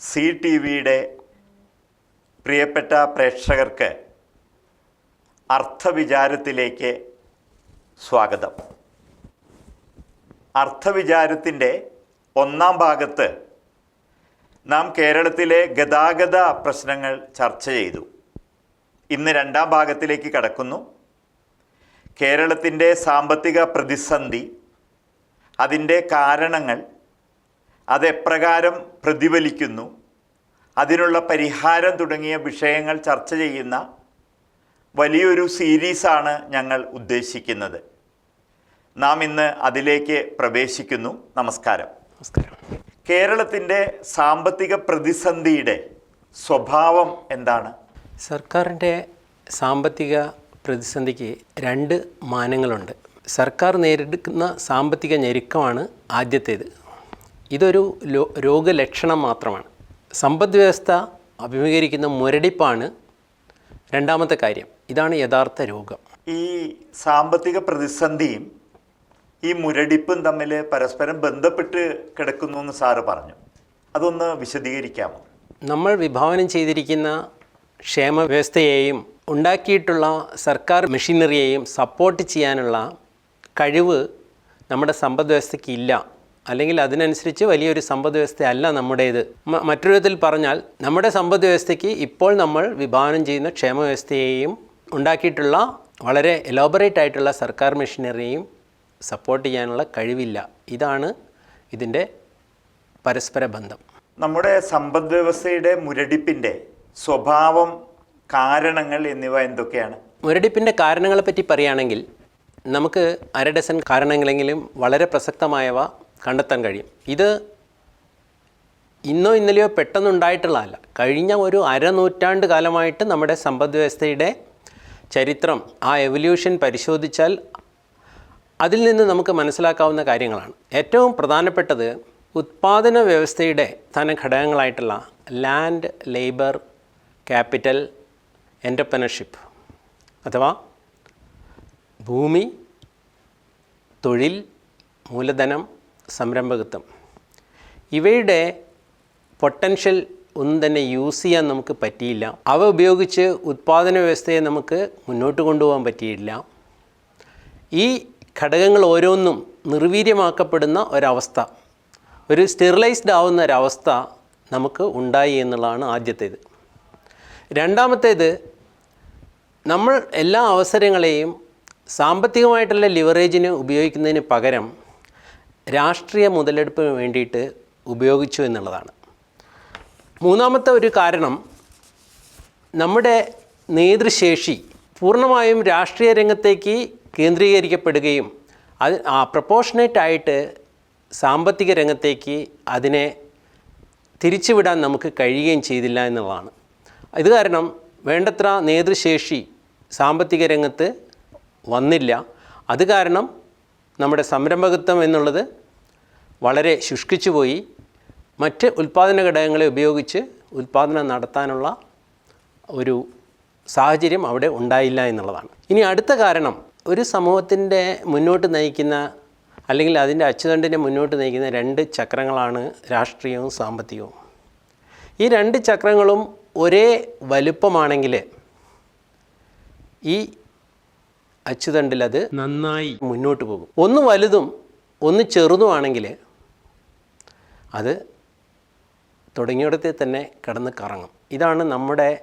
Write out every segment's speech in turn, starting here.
C T വിയുടെ പ്രിയപ്പെട്ട പ്രേക്ഷകർക്ക് അർത്ഥവിചാരത്തിലേക്ക് സ്വാഗതം. അർത്ഥവിചാരത്തിന്റെ ഒന്നാം ഭാഗത്ത് നാം കേരളത്തിലെ ഗതാഗത പ്രശ്നങ്ങൾ ചർച്ച ചെയ്തു. ഇന്ന് രണ്ടാം ഭാഗത്തിലേക്ക് കടക്കുന്നു. കേരളത്തിന്റെ സാമ്പത്തിക പ്രതിസന്ധി അതിന്റെ കാരണങ്ങൾ അതെപ്രകാരം പ്രതിഫലിക്കുന്നു. അതിനുള്ള പരിഹാരം തുടങ്ങിയ വിഷയങ്ങൾ ചർച്ച ചെയ്യുന്ന വലിയൊരു സീരീസാണ് ഞങ്ങൾ ഉദ്ദേശിക്കുന്നത്. നാം ഇന്ന് അതിലേക്ക് പ്രവേശിക്കുന്നു. നമസ്കാരം. നമസ്കാരം. കേരളത്തിന്റെ സാമ്പത്തിക പ്രതിസന്ധിയുടെ സ്വഭാവം എന്താണ്? സർക്കാരിന്റെ സാമ്പത്തിക പ്രതിസന്ധിക്ക് രണ്ട് മാനങ്ങളുണ്ട്. സർക്കാർ നേരിടുന്ന സാമ്പത്തിക ഞെരുക്കമാണ് ആദ്യത്തേത്. ഇതൊരു രോഗലക്ഷണം മാത്രമാണ്. സമ്പദ് വ്യവസ്ഥ അഭിമുഖീകരിക്കുന്ന മുരടിപ്പാണ് രണ്ടാമത്തെ കാര്യം. ഇതാണ് യഥാർത്ഥ രോഗം. ഈ സാമ്പത്തിക പ്രതിസന്ധിയും ഈ മുരടിപ്പും തമ്മിൽ പരസ്പരം ബന്ധപ്പെട്ട് കിടക്കുന്നു എന്ന് സാറ് പറഞ്ഞു. അതൊന്ന് വിശദീകരിക്കാമോ? നമ്മൾ വിഭാവനം ചെയ്തിരിക്കുന്ന ക്ഷേമ വ്യവസ്ഥയെയും ഉണ്ടാക്കിയിട്ടുള്ള സർക്കാർ മെഷീനറിയെയും സപ്പോർട്ട് ചെയ്യാനുള്ള കഴിവ് നമ്മുടെ സമ്പദ് വ്യവസ്ഥയ്ക്ക് ഇല്ല. അല്ലെങ്കിൽ അതിനനുസരിച്ച് വലിയൊരു സമ്പദ് വ്യവസ്ഥയല്ല നമ്മുടേത് മറ്റൊരു വിധത്തിൽ പറഞ്ഞാൽ നമ്മുടെ സമ്പദ് വ്യവസ്ഥയ്ക്ക് ഇപ്പോൾ നമ്മൾ വിഭാവനം ചെയ്യുന്ന ക്ഷേമ വ്യവസ്ഥയെയും ഉണ്ടാക്കിയിട്ടുള്ള വളരെ എലോബറേറ്റ് ആയിട്ടുള്ള സർക്കാർ മെഷീനറിയെയും സപ്പോർട്ട് ചെയ്യാനുള്ള കഴിവില്ല. ഇതാണ് ഇതിന്റെ പരസ്പര ബന്ധം. നമ്മുടെ സമ്പദ് വ്യവസ്ഥയുടെ മുരടിപ്പിന്റെ സ്വഭാവം കാരണങ്ങൾ എന്നിവ എന്തൊക്കെയാണ്? മുരടിപ്പിന്റെ കാരണങ്ങളെപ്പറ്റി പറയുകയാണെങ്കിൽ നമുക്ക് അരഡസൻ കാരണങ്ങളെങ്കിലും വളരെ പ്രസക്തമായവ കണ്ടെത്താൻ കഴിയും. ഇത് ഇന്നോ ഇന്നലെയോ പെട്ടെന്നുണ്ടായിട്ടുള്ളതല്ല. കഴിഞ്ഞ ഒരു അരനൂറ്റാണ്ട് കാലമായിട്ട് നമ്മുടെ സമ്പദ് വ്യവസ്ഥയുടെ ചരിത്രം ആ എവല്യൂഷൻ പരിശോധിച്ചാൽ അതിൽ നിന്ന് നമുക്ക് മനസ്സിലാക്കാവുന്ന കാര്യങ്ങളാണ്. ഏറ്റവും പ്രധാനപ്പെട്ടത് ഉത്പാദന വ്യവസ്ഥയുടെ പ്രധാന ഘടകങ്ങളായിട്ടുള്ള ലാൻഡ് ലേബർ ക്യാപിറ്റൽ എന്റർപ്രണർഷിപ്പ് അഥവാ ഭൂമി തൊഴിൽ മൂലധനം സംരംഭകത്വം. ഇവയുടെ പൊട്ടൻഷ്യൽ ഒന്നും തന്നെ യൂസ് ചെയ്യാൻ നമുക്ക് പറ്റിയില്ല. അവ ഉപയോഗിച്ച് ഉത്പാദന വ്യവസ്ഥയെ നമുക്ക് മുന്നോട്ട് കൊണ്ടുപോകാൻ പറ്റിയില്ല. ഈ ഘടകങ്ങൾ ഓരോന്നും നിർവീര്യമാക്കപ്പെടുന്ന ഒരവസ്ഥ ഒരു സ്റ്റെറിലൈസ്ഡ് ആവുന്ന ഒരവസ്ഥ നമുക്ക് ഉണ്ടായി എന്നുള്ളതാണ് ആദ്യത്തേത്. രണ്ടാമത്തേത് നമ്മൾ എല്ലാ അവസരങ്ങളെയും സാമ്പത്തികമായിട്ടുള്ള ലിവറേജിന് ഉപയോഗിക്കുന്നതിന് പകരം രാഷ്ട്രീയ മുതലെടുപ്പിന് വേണ്ടിയിട്ട് ഉപയോഗിച്ചു എന്നുള്ളതാണ്. മൂന്നാമത്തെ ഒരു കാരണം നമ്മുടെ നേതൃശേഷി പൂർണമായും രാഷ്ട്രീയ രംഗത്തേക്ക് കേന്ദ്രീകരിക്കപ്പെടുകയും അത് ആ പ്രപ്പോർഷനേറ്റ് ആയിട്ട് സാമ്പത്തിക രംഗത്തേക്ക് അതിനെ തിരിച്ചുവിടാൻ നമുക്ക് കഴിയുകയും ചെയ്തില്ല എന്നുള്ളതാണ്. ഇത് കാരണം വേണ്ടത്ര നേതൃശേഷി സാമ്പത്തിക രംഗത്ത് വന്നില്ല. അത് കാരണം നമ്മുടെ സംരംഭകത്വം എന്നുള്ളത് വളരെ ശുഷ്കിച്ചു പോയി. മറ്റ് ഉൽപ്പാദന ഘടകങ്ങളെ ഉപയോഗിച്ച് ഉൽപ്പാദനം നടത്താനുള്ള ഒരു സാഹചര്യം അവിടെ ഉണ്ടായില്ല എന്നുള്ളതാണ്. ഇനി അടുത്ത കാരണം ഒരു സമൂഹത്തിന്റെ മുന്നോട്ട് നയിക്കുന്ന അല്ലെങ്കിൽ അതിന്റെ അച്ചുതണ്ടിനെ മുന്നോട്ട് നയിക്കുന്ന രണ്ട് ചക്രങ്ങളാണ് രാഷ്ട്രീയവും സാമ്പത്തികവും. ഈ രണ്ട് ചക്രങ്ങളും ഒരേ വലുപ്പമാണെങ്കിൽ ഈ അച്ചുതണ്ടിൽ അത് നന്നായി മുന്നോട്ട് പോകും. ഒന്ന് വലുതും ഒന്ന് ചെറുതുമാണെങ്കിൽ അത് തുടങ്ങിയിടത്തെ തന്നെ കിടന്ന് കറങ്ങും. ഇതാണ് നമ്മുടെ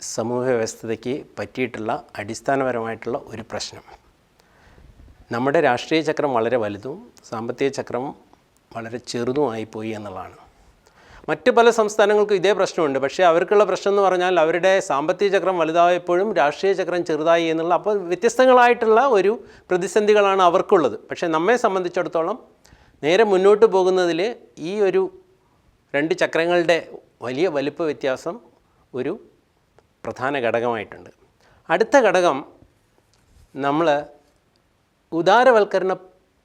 സമൂഹ വ്യവസ്ഥതയ്ക്ക് പറ്റിയിട്ടുള്ള അടിസ്ഥാനപരമായിട്ടുള്ള ഒരു പ്രശ്നം. നമ്മുടെ രാഷ്ട്രീയ ചക്രം വളരെ വലുതും സാമ്പത്തിക ചക്രം വളരെ ചെറുതുമായിപ്പോയി എന്നുള്ളതാണ്. മറ്റ് പല സംസ്ഥാനങ്ങൾക്കും ഇതേ പ്രശ്നമുണ്ട്. പക്ഷേ അവർക്കുള്ള പ്രശ്നം എന്ന് പറഞ്ഞാൽ അവരുടെ സാമ്പത്തിക ചക്രം വലുതായപ്പോഴും രാഷ്ട്രീയ ചക്രം ചെറുതായി എന്നുള്ള അപ്പോൾ വ്യത്യസ്തങ്ങളായിട്ടുള്ള ഒരു പ്രതിസന്ധികളാണ് അവർക്കുള്ളത്. പക്ഷേ നമ്മെ സംബന്ധിച്ചിടത്തോളം നേരെ മുന്നോട്ട് പോകുന്നതിൽ ഈ ഒരു രണ്ട് ചക്രങ്ങളുടെ വലിയ വലുപ്പ വ്യത്യാസം ഒരു പ്രധാന ഘടകമായിട്ടുണ്ട്. അടുത്ത ഘടകം നമ്മൾ ഉദാരവൽക്കരണ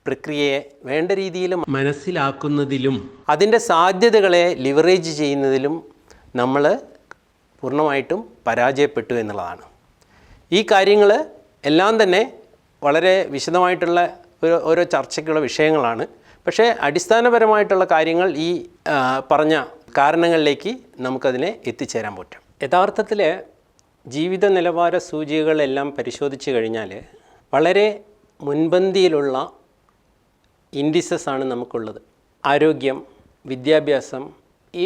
പ്രക്രിയയെ വേണ്ട രീതിയിൽ മനസ്സിലാക്കുന്നതിലും അതിന്റെ സാധ്യതകളെ ലിവറേജ് ചെയ്യുന്നതിലും നമ്മൾ പൂർണമായിട്ടും പരാജയപ്പെട്ടു എന്നുള്ളതാണ്. ഈ കാര്യങ്ങൾ എല്ലാം തന്നെ വളരെ വിശദമായിട്ടുള്ള ഓരോ ചർച്ചയ്ക്കുള്ള വിഷയങ്ങളാണ്. പക്ഷേ അടിസ്ഥാനപരമായിട്ടുള്ള കാര്യങ്ങൾ ഈ പറഞ്ഞ കാരണങ്ങളിലേക്ക് നമുക്കതിനെ എത്തിച്ചേരാൻ പറ്റും. യഥാർത്ഥത്തിൽ ജീവിത നിലവാര സൂചികകളെല്ലാം പരിശോധിച്ചു കഴിഞ്ഞാൽ വളരെ മുൻപന്തിയിലുള്ള ഇൻഡിസസ് ആണ് നമുക്കുള്ളത്. ആരോഗ്യം വിദ്യാഭ്യാസം ഈ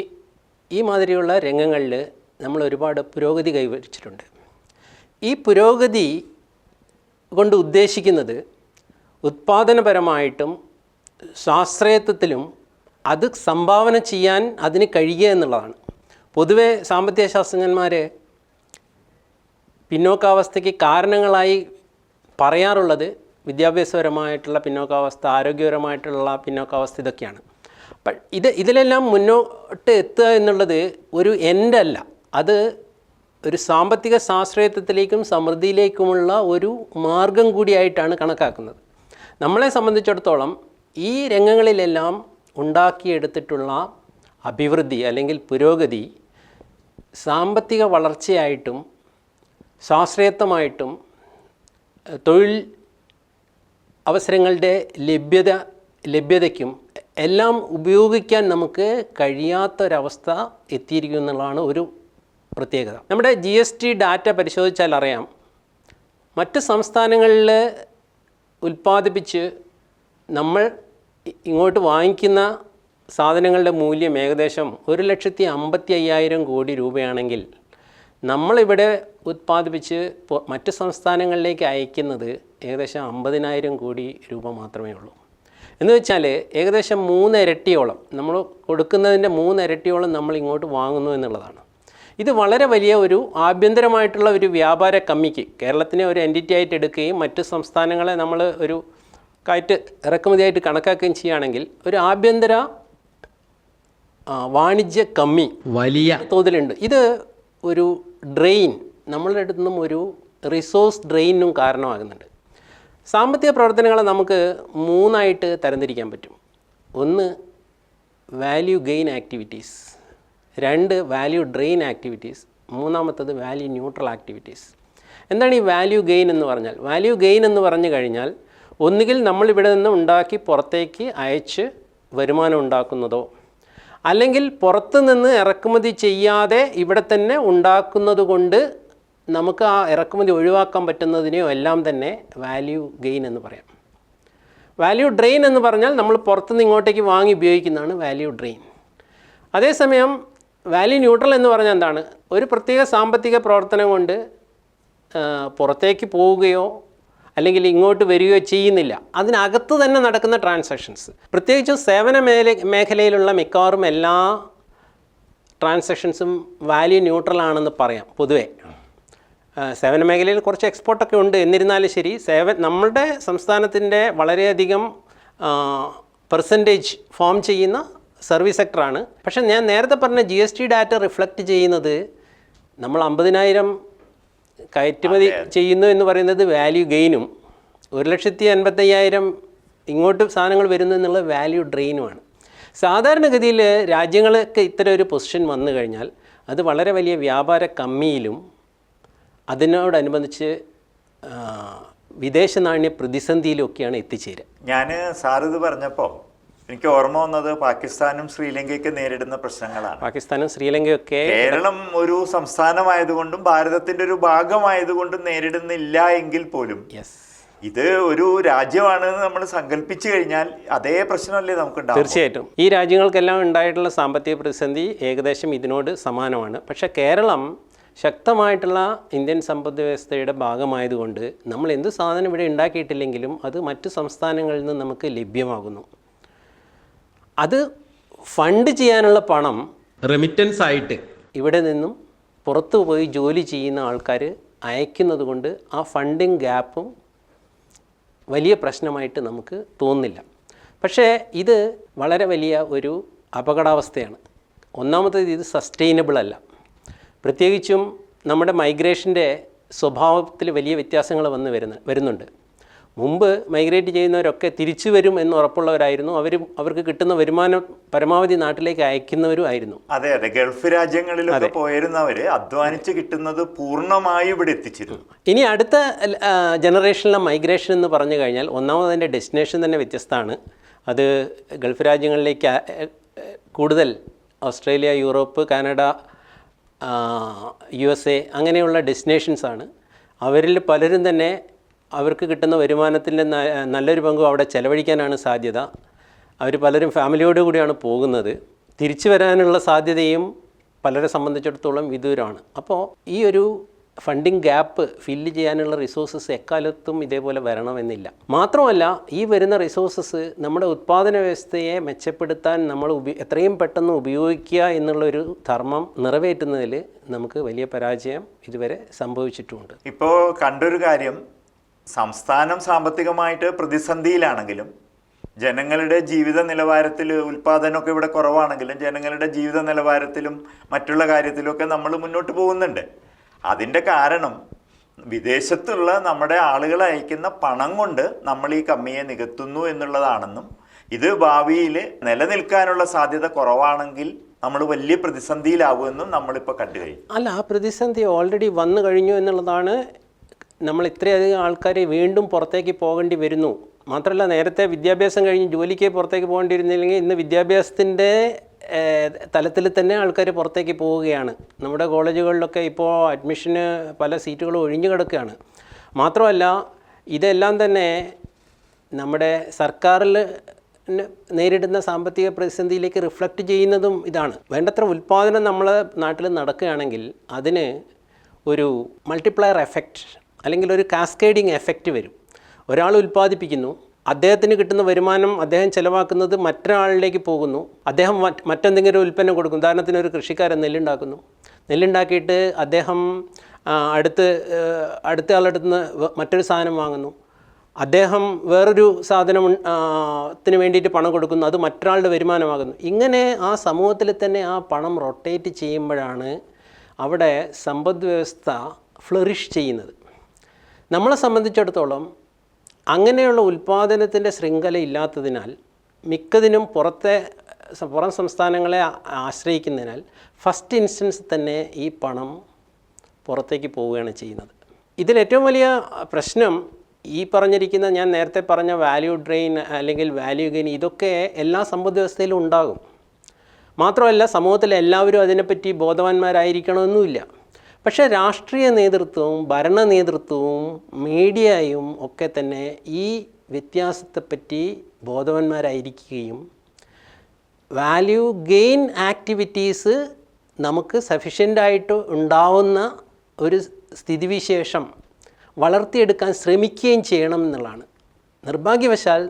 ഈ മാതിരിയുള്ള രംഗങ്ങളിൽ നമ്മൾ ഒരുപാട് പുരോഗതി കൈവരിച്ചിട്ടുണ്ട്. ഈ പുരോഗതി കൊണ്ട് ഉദ്ദേശിക്കുന്നത് ഉത്പാദനപരമായിട്ടും ശാസ്ത്രയത്വത്തിലും അത് സംഭാവന ചെയ്യാൻ അതിന് കഴിയുക എന്നുള്ളതാണ്. പൊതുവെ സാമ്പത്തിക ശാസ്ത്രജ്ഞന്മാർ പിന്നോക്കാവസ്ഥയ്ക്ക് കാരണങ്ങളായി പറയാറുള്ളത് വിദ്യാഭ്യാസപരമായിട്ടുള്ള പിന്നോക്കാവസ്ഥ ആരോഗ്യപരമായിട്ടുള്ള പിന്നോക്കാവസ്ഥ ഇതൊക്കെയാണ്. അപ്പം ഇത് ഇതിലെല്ലാം മുന്നോട്ട് എത്തുക എന്നുള്ളത് ഒരു എൻഡ് അല്ല. അത് ഒരു സാമ്പത്തിക ശാസ്ത്രീയത്വത്തിലേക്കും സമൃദ്ധിയിലേക്കുമുള്ള ഒരു മാർഗം കൂടിയായിട്ടാണ് കണക്കാക്കുന്നത്. നമ്മളെ സംബന്ധിച്ചിടത്തോളം ഈ രംഗങ്ങളിലെല്ലാം ഉണ്ടാക്കിയെടുത്തിട്ടുള്ള അഭിവൃദ്ധി അല്ലെങ്കിൽ പുരോഗതി സാമ്പത്തിക വളർച്ചയായിട്ടും ശാസ്ത്രീയത്വമായിട്ടും തൊഴിൽ അവസരങ്ങളുടെ ലഭ്യത ലഭ്യതയ്ക്കും എല്ലാം ഉപയോഗിക്കാൻ നമുക്ക് കഴിയാത്തൊരവസ്ഥ എത്തിയിരിക്കുന്നു എന്നുള്ളതാണ് ഒരു പ്രത്യേകത. നമ്മുടെ ജി എസ് ടി ഡാറ്റ പരിശോധിച്ചാൽ അറിയാം മറ്റ് സംസ്ഥാനങ്ങളിൽ ഉൽപ്പാദിപ്പിച്ച് നമ്മൾ ഇങ്ങോട്ട് വാങ്ങിക്കുന്ന സാധനങ്ങളുടെ മൂല്യം ഏകദേശം ഒരു ലക്ഷത്തി അമ്പത്തി അയ്യായിരം കോടി രൂപയാണെങ്കിൽ നമ്മളിവിടെ ഉത്പാദിപ്പിച്ച് മറ്റ് സംസ്ഥാനങ്ങളിലേക്ക് അയക്കുന്നത് ഏകദേശം അമ്പതിനായിരം കോടി രൂപ മാത്രമേ ഉള്ളൂ. എന്ന് വെച്ചാൽ ഏകദേശം മൂന്ന് ഇരട്ടിയോളം നമ്മൾ കൊടുക്കുന്നതിന്റെ മൂന്ന് ഇരട്ടിയോളം നമ്മൾ ഇങ്ങോട്ട് വാങ്ങുന്നു എന്നുള്ളതാണ്. ഇത് വളരെ വലിയ ഒരു ആഭ്യന്തരമായിട്ടുള്ള ഒരു വ്യാപാര കമ്മിക്ക് കേരളത്തിനെ ഒരു എന്റിറ്റി ആയിട്ട് എടുക്കുകയും മറ്റ് സംസ്ഥാനങ്ങളെ നമ്മൾ ഒരു കയറ്റ് ഇറക്കുമതിയായിട്ട് കണക്കാക്കുകയും ചെയ്യുകയാണെങ്കിൽ ഒരു ആഭ്യന്തര വാണിജ്യ കമ്മി വലിയ തോതിലുണ്ട്. ഇത് ഒരു ഡ്രെയിൻ നമ്മളുടെ അടുത്ത് നിന്നും ഒരു റിസോഴ്സ് ഡ്രെയിനും കാരണമാകുന്നുണ്ട്. സാമ്പത്തിക പ്രവർത്തനങ്ങളെ നമുക്ക് മൂന്നായിട്ട് തരംതിരിക്കാൻ പറ്റും. ഒന്ന് വാല്യൂ ഗെയിൻ ആക്ടിവിറ്റീസ് രണ്ട് വാല്യൂ ഡ്രെയിൻ ആക്ടിവിറ്റീസ് മൂന്നാമത്തത് വാല്യൂ ന്യൂട്രൽ ആക്ടിവിറ്റീസ് എന്താണ് ഈ വാല്യൂ ഗെയിൻ എന്ന് പറഞ്ഞാൽ? വാല്യൂ ഗെയിൻ എന്ന് പറഞ്ഞു കഴിഞ്ഞാൽ ഒന്നുകിൽ നമ്മൾ ഇവിടെ നിന്ന് ഉണ്ടാക്കി പുറത്തേക്ക് അയച്ച് വരുമാനം ഉണ്ടാക്കുന്നതോ അല്ലെങ്കിൽ പുറത്തു നിന്ന് ഇറക്കുമതി ചെയ്യാതെ ഇവിടെ തന്നെ ഉണ്ടാക്കുന്നത് കൊണ്ട് നമുക്ക് ആ ഇറക്കുമതി ഒഴിവാക്കാൻ പറ്റുന്നതിനെയോ എല്ലാം തന്നെ വാല്യൂ ഗെയിൻ എന്ന് പറയാം. വാല്യൂ ഡ്രെയിൻ എന്ന് പറഞ്ഞാൽ നമ്മൾ പുറത്തുനിന്ന് ഇങ്ങോട്ടേക്ക് വാങ്ങി ഉപയോഗിക്കുന്നതാണ് വാല്യൂ ഡ്രെയിൻ അതേസമയം വാല്യൂ ന്യൂട്രൽ എന്ന് പറഞ്ഞാൽ എന്താണ്? ഒരു പ്രത്യേക സാമ്പത്തിക പ്രവർത്തനം കൊണ്ട് പുറത്തേക്ക് പോവുകയോ അല്ലെങ്കിൽ ഇങ്ങോട്ട് വരികയോ ചെയ്യുന്നില്ല. അതിനകത്ത് തന്നെ നടക്കുന്ന ട്രാൻസാക്ഷൻസ് പ്രത്യേകിച്ചും സേവന മേല മേഖലയിലുള്ള മിക്കവാറും എല്ലാ ട്രാൻസാക്ഷൻസും വാല്യൂ ന്യൂട്രൽ ആണെന്ന് പറയാം പൊതുവേ. സേവന മേഖലയിൽ കുറച്ച് എക്സ്പോർട്ടൊക്കെ ഉണ്ട്. എന്നിരുന്നാലും ശരി സേവ നമ്മളുടെ സംസ്ഥാനത്തിന്റെ വളരെയധികം പെർസെന്റേജ് ഫോം ചെയ്യുന്ന സർവീസ് സെക്ടറാണ് പക്ഷേ ഞാൻ നേരത്തെ പറഞ്ഞ G S T data reflect ചെയ്യുന്നത് നമ്മൾ അമ്പതിനായിരം കയറ്റുമതി ചെയ്യുന്നു എന്ന് പറയുന്നത് വാല്യൂ ഗെയിനും ഒരു ലക്ഷത്തി അൻപത്തയ്യായിരം ഇങ്ങോട്ട് സാധനങ്ങൾ വരുന്നു എന്നുള്ള വാല്യൂ ഡ്രെയിനുമാണ് സാധാരണഗതിയിൽ രാജ്യങ്ങൾക്ക് ഇത്തരം ഒരു പൊസിഷൻ വന്നു കഴിഞ്ഞാൽ അത് വളരെ വലിയ വ്യാപാര കമ്മിയിലും അതിനോടനുബന്ധിച്ച് വിദേശ നാണ്യ പ്രതിസന്ധിയിലൊക്കെയാണ് എത്തിച്ചേരുക. ഞാൻ സാറിത് പറഞ്ഞപ്പോൾ എനിക്ക് ഓർമ്മ വന്നത് പാകിസ്ഥാനും ശ്രീലങ്കയൊക്കെ നേരിടുന്ന പ്രശ്നങ്ങളാണ്. പാകിസ്ഥാനും ശ്രീലങ്കയൊക്കെ കേരളം ഒരു സംസ്ഥാനമായതുകൊണ്ടും ഭാരതത്തിന്റെ ഒരു ഭാഗമായതുകൊണ്ടും നേരിടുന്നില്ല എങ്കിൽ പോലും ഇത് ഒരു രാജ്യമാണെന്ന് നമ്മൾ സങ്കല്പിച്ചു കഴിഞ്ഞാൽ അതേ പ്രശ്നമല്ലേ നമുക്ക് തീർച്ചയായിട്ടും. ഈ രാജ്യങ്ങൾക്കെല്ലാം ഉണ്ടായിട്ടുള്ള സാമ്പത്തിക പ്രതിസന്ധി ഏകദേശം ഇതിനോട് സമാനമാണ്. പക്ഷെ കേരളം ശക്തമായിട്ടുള്ള ഇന്ത്യൻ സമ്പദ് വ്യവസ്ഥയുടെ ഭാഗമായതുകൊണ്ട് നമ്മൾ എന്ത് സാധനം ഇവിടെ ഉണ്ടാക്കിയിട്ടില്ലെങ്കിലും അത് മറ്റു സംസ്ഥാനങ്ങളിൽ നിന്ന് നമുക്ക് ലഭ്യമാകുന്നു. അത് ഫണ്ട് ചെയ്യാനുള്ള പണം റെമിറ്റൻസ് ആയിട്ട്. ഇവിടെ നിന്നും പുറത്തു പോയി ജോലി ചെയ്യുന്ന ആൾക്കാർ അയക്കുന്നത് കൊണ്ട് ആ ഫണ്ടിങ് ഗ്യാപ്പും വലിയ പ്രശ്നമായിട്ട് നമുക്ക് തോന്നുന്നില്ല. പക്ഷേ ഇത് വളരെ വലിയ ഒരു അപകടാവസ്ഥയാണ്. ഒന്നാമത്തേത് ഇത് സസ്റ്റൈനബിൾ അല്ല. പ്രത്യേകിച്ചും നമ്മുടെ മൈഗ്രേഷന്റെ സ്വഭാവത്തിൽ വലിയ വ്യത്യാസങ്ങൾ വന്ന് വരുന്ന വരുന്നുണ്ട്. മുമ്പ് മൈഗ്രേറ്റ് ചെയ്യുന്നവരൊക്കെ തിരിച്ചു വരും എന്ന് ഉറപ്പുള്ളവരായിരുന്നു. അവർ അവർക്ക് കിട്ടുന്ന വരുമാനം പരമാവധി നാട്ടിലേക്ക് അയക്കുന്നവരും ആയിരുന്നു. അതെ അതെ. ഗൾഫ് രാജ്യങ്ങളിലൊക്കെ പോയിരുന്നവര് അധ്വാനിച്ച് കിട്ടുന്നത് പൂർണമായും ഇവിടെ എത്തിച്ചിരുന്നു. ഇനി അടുത്ത ജനറേഷനിലെ മൈഗ്രേഷൻ എന്ന് പറഞ്ഞു കഴിഞ്ഞാൽ ഒന്നാമത് അതിന്റെ ഡെസ്റ്റിനേഷൻ തന്നെ വ്യത്യസ്തമാണ്. അത് ഗൾഫ് രാജ്യങ്ങളിലേക്ക് കൂടുതൽ Australia Europe Canada U S A അങ്ങനെയുള്ള ഡെസ്റ്റിനേഷൻസാണ് അവരിൽ പലരും തന്നെ അവർക്ക് കിട്ടുന്ന വരുമാനത്തിന്റെ നല്ലൊരു പങ്കും അവിടെ ചെലവഴിക്കാനാണ് സാധ്യത. അവർ പലരും ഫാമിലിയോട് കൂടിയാണ് പോകുന്നത്. തിരിച്ചു വരാനുള്ള സാധ്യതയും പലരെ സംബന്ധിച്ചിടത്തോളം വിദൂരമാണ്. അപ്പോൾ ഈ ഒരു ഫണ്ടിങ് ഗ്യാപ്പ് ഫില്ല് ചെയ്യാനുള്ള റിസോഴ്സസ് എക്കാലത്തും ഇതേപോലെ വരണമെന്നില്ല. മാത്രമല്ല ഈ വരുന്ന റിസോഴ്സസ് നമ്മുടെ ഉത്പാദന വ്യവസ്ഥയെ മെച്ചപ്പെടുത്താൻ നമ്മൾ എത്രയും പെട്ടെന്ന് ഉപയോഗിക്കുക എന്നുള്ളൊരു ധർമ്മം നിറവേറ്റുന്നതിൽ നമുക്ക് വലിയ പരാജയം ഇതുവരെ സംഭവിച്ചിട്ടുമുണ്ട്. ഇപ്പോൾ കണ്ടൊരു കാര്യം സംസ്ഥാനം സാമ്പത്തികമായിട്ട് പ്രതിസന്ധിയിലാണെങ്കിലും ജനങ്ങളുടെ ജീവിത നിലവാരത്തിൽ ഉൽപാദനമൊക്കെ ഇവിടെ കുറവാണെങ്കിലും ജനങ്ങളുടെ ജീവിത നിലവാരത്തിലും മറ്റുള്ള കാര്യത്തിലുമൊക്കെ നമ്മൾ മുന്നോട്ട് പോകുന്നുണ്ട്. അതിന്റെ കാരണം വിദേശത്തുള്ള നമ്മുടെ ആളുകൾ അയക്കുന്ന പണം കൊണ്ട് നമ്മൾ ഈ കമ്മിയെ നികത്തുന്നു എന്നുള്ളതാണെന്നും ഇത് ഭാവിയിൽ നിലനിൽക്കാനുള്ള സാധ്യത കുറവാണെങ്കിൽ നമ്മൾ വലിയ പ്രതിസന്ധിയിലാവുമെന്നും നമ്മളിപ്പോൾ കണ്ടു കഴിഞ്ഞു. അല്ല ആ പ്രതിസന്ധി ഓൾറെഡി വന്നു കഴിഞ്ഞു എന്നുള്ളതാണ് നമ്മൾ ഇത്രയധികം ആൾക്കാർ വീണ്ടും പുറത്തേക്ക് പോകേണ്ടി വരുന്നു. മാത്രമല്ല നേരത്തെ വിദ്യാഭ്യാസം കഴിഞ്ഞ് ജോലിക്ക് പുറത്തേക്ക് പോകേണ്ടിയിരുന്നില്ലെങ്കിൽ ഇന്ന് വിദ്യാഭ്യാസത്തിന്റെ തലത്തിൽ തന്നെ ആൾക്കാർ പുറത്തേക്ക് പോവുകയാണ്. നമ്മുടെ കോളേജുകളിലൊക്കെ ഇപ്പോൾ അഡ്മിഷന് പല സീറ്റുകളും ഒഴിഞ്ഞു കിടക്കുകയാണ്. മാത്രമല്ല ഇതെല്ലാം തന്നെ നമ്മുടെ സർക്കാരിൽ നേരിടുന്ന സാമ്പത്തിക പ്രതിസന്ധിയിലേക്ക് റിഫ്ലക്റ്റ് ചെയ്യുന്നതും ഇതാണ്. വേണ്ടത്ര ഉൽപ്പാദനം നമ്മളെ നാട്ടിൽ നടക്കുകയാണെങ്കിൽ അതിന് ഒരു മൾട്ടിപ്ലയർ എഫക്റ്റ് അല്ലെങ്കിൽ ഒരു കാസ്കേഡിങ് എഫക്റ്റ് വരും. ഒരാൾ ഉൽപ്പാദിപ്പിക്കുന്നു അദ്ദേഹത്തിന് കിട്ടുന്ന വരുമാനം അദ്ദേഹം ചിലവാക്കുന്നത് മറ്റൊരാളിലേക്ക് പോകുന്നു അദ്ദേഹം മറ്റെന്തെങ്കിലും ഉൽപ്പന്നം കൊടുക്കും ഉദാഹരണത്തിന് ഒരു കൃഷിക്കാരൻ നെല്ലുണ്ടാക്കുന്നു. നെല്ലുണ്ടാക്കിയിട്ട് അദ്ദേഹം അടുത്ത് അടുത്ത ആളുടെ നിന്ന് മറ്റൊരു സാധനം വാങ്ങുന്നു. അദ്ദേഹം വേറൊരു സാധനം ത്തിന് വേണ്ടിയിട്ട് പണം കൊടുക്കുന്നു അത് മറ്റൊരാളുടെ വരുമാനമാകുന്നു. ഇങ്ങനെ ആ സമൂഹത്തിൽ തന്നെ ആ പണം റൊട്ടേറ്റ് ചെയ്യുമ്പോഴാണ് അവിടെ സമ്പദ് വ്യവസ്ഥ ഫ്ലറിഷ് ചെയ്യുന്നത്. നമ്മളെ സംബന്ധിച്ചിടത്തോളം അങ്ങനെയുള്ള ഉൽപ്പാദനത്തിന്റെ ശൃംഖല ഇല്ലാത്തതിനാൽ മിക്കതിനും പുറത്തെ പുറം സംസ്ഥാനങ്ങളെ ആശ്രയിക്കുന്നതിനാൽ ഫസ്റ്റ് ഇൻസ്റ്റൻസ് തന്നെ ഈ പണം പുറത്തേക്ക് പോവുകയാണ് ചെയ്യുന്നത്. ഇതിൽ ഏറ്റവും വലിയ പ്രശ്നം ഈ പറഞ്ഞിരിക്കുന്ന ഞാൻ നേരത്തെ പറഞ്ഞ വാല്യൂ ഡ്രെയിൻ അല്ലെങ്കിൽ വാല്യൂ ഗെയിൻ ഇതൊക്കെ എല്ലാ സമ്പദ് വ്യവസ്ഥയിലും ഉണ്ടാകും. മാത്രമല്ല സമൂഹത്തിൽ എല്ലാവരും അതിനെപ്പറ്റി ബോധവാന്മാരായിരിക്കണമെന്നുമില്ല. പക്ഷേ രാഷ്ട്രീയ നേതൃത്വവും ഭരണ നേതൃത്വവും മീഡിയയും ഒക്കെ തന്നെ ഈ വ്യത്യാസത്തെപ്പറ്റി ബോധവാന്മാരായിരിക്കുകയും വാല്യൂ ഗെയിൻ ആക്ടിവിറ്റീസ് നമുക്ക് സഫിഷ്യന്റായിട്ട് ഉണ്ടാവുന്ന ഒരു സ്ഥിതിവിശേഷം വളർത്തിയെടുക്കാൻ ശ്രമിക്കുകയും ചെയ്യണം എന്നുള്ളതാണ്. നിർഭാഗ്യവശാൽ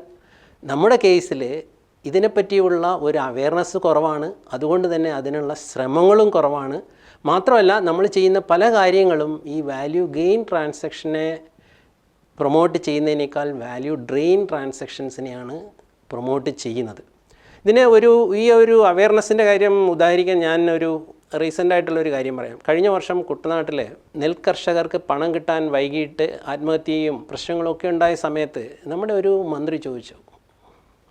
നമ്മുടെ കേസിൽ ഇതിനെപ്പറ്റിയുള്ള ഒരു അവയർനെസ് കുറവാണ്. അതുകൊണ്ട് തന്നെ അതിനുള്ള ശ്രമങ്ങളും കുറവാണ്. മാത്രമല്ല നമ്മൾ ചെയ്യുന്ന പല കാര്യങ്ങളും ഈ വാല്യൂ ഗെയിൻ ട്രാൻസാക്ഷനെ പ്രൊമോട്ട് ചെയ്യുന്നതിനേക്കാൾ വാല്യൂ ഡ്രെയിൻ ട്രാൻസാക്ഷൻസിനെയാണ് പ്രൊമോട്ട് ചെയ്യുന്നത്. ഇതിനെ ഒരു ഈ ഒരു അവയർനെസ്സിന്റെ കാര്യം ഉദാഹരിക്കാൻ ഞാൻ ഒരു റീസെന്റ് ആയിട്ടുള്ള ഒരു കാര്യം പറയാം. കഴിഞ്ഞ വർഷം കുട്ടനാട്ടിൽ നെൽകർഷകർക്ക് പണം കിട്ടാൻ വൈകിട്ട് ആത്മഹത്യയും പ്രശ്നങ്ങളൊക്കെ ഉണ്ടായ സമയത്ത് നമ്മുടെ ഒരു മന്ത്രി ചോദിച്ചു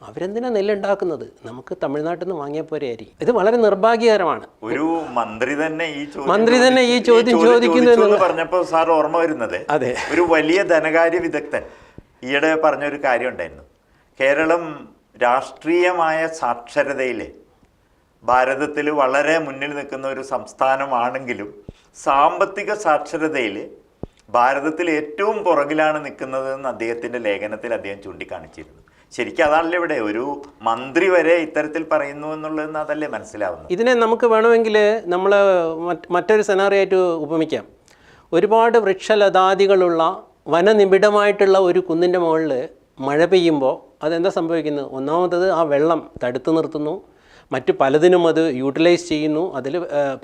അവരെന്തിനാ നെല്ലുണ്ടാക്കുന്നത്? നമുക്ക് തമിഴ്നാട്ടിൽ നിന്ന് വാങ്ങിയാൽ പോരെയായിരിക്കും ഇത് വളരെ നിർഭാഗ്യകരമാണ്. ഒരു മന്ത്രി തന്നെ ഈ മന്ത്രി തന്നെ ഈ ചോദ്യം ചോദിക്കുന്നു പറഞ്ഞപ്പോൾ സാർ ഓർമ്മ വരുന്നത് അതെ. ഒരു വലിയ ധനകാര്യ വിദഗ്ധൻ ഈയിടെ പറഞ്ഞൊരു കാര്യം ഉണ്ടായിരുന്നു കേരളം രാഷ്ട്രീയമായ സാക്ഷരതയിൽ ഭാരതത്തിൽ വളരെ മുന്നിൽ നിൽക്കുന്ന ഒരു സംസ്ഥാനമാണെങ്കിലും സാമ്പത്തിക സാക്ഷരതയിൽ ഭാരതത്തിൽ ഏറ്റവും പുറകിലാണ് നിൽക്കുന്നതെന്ന് അദ്ദേഹത്തിന്റെ ലേഖനത്തിൽ അദ്ദേഹം ചൂണ്ടിക്കാണിച്ചിരുന്നു. ശരിക്കും അതാണല്ലോ ഇവിടെ ഒരു മന്ത്രി വരെ ഇത്തരത്തിൽ പറയുന്നു എന്നുള്ളതെന്ന് അതല്ലേ മനസ്സിലാവുന്നത്? ഇതിനെ നമുക്ക് വേണമെങ്കിൽ നമ്മൾ മറ്റൊരു സെനാറിയായിട്ട് ഉപമിക്കാം. ഒരുപാട് വൃക്ഷലതാദികളുള്ള വനനിബിഡമായിട്ടുള്ള ഒരു കുന്നിന്റെ മുകളിൽ മഴ പെയ്യുമ്പോൾ അതെന്താ സംഭവിക്കുന്നത്? ഒന്നാമത്തത് ആ വെള്ളം തടുത്തു നിർത്തുന്നു. മറ്റു പലതിനും അത് യൂട്ടിലൈസ് ചെയ്യുന്നു. അതിൽ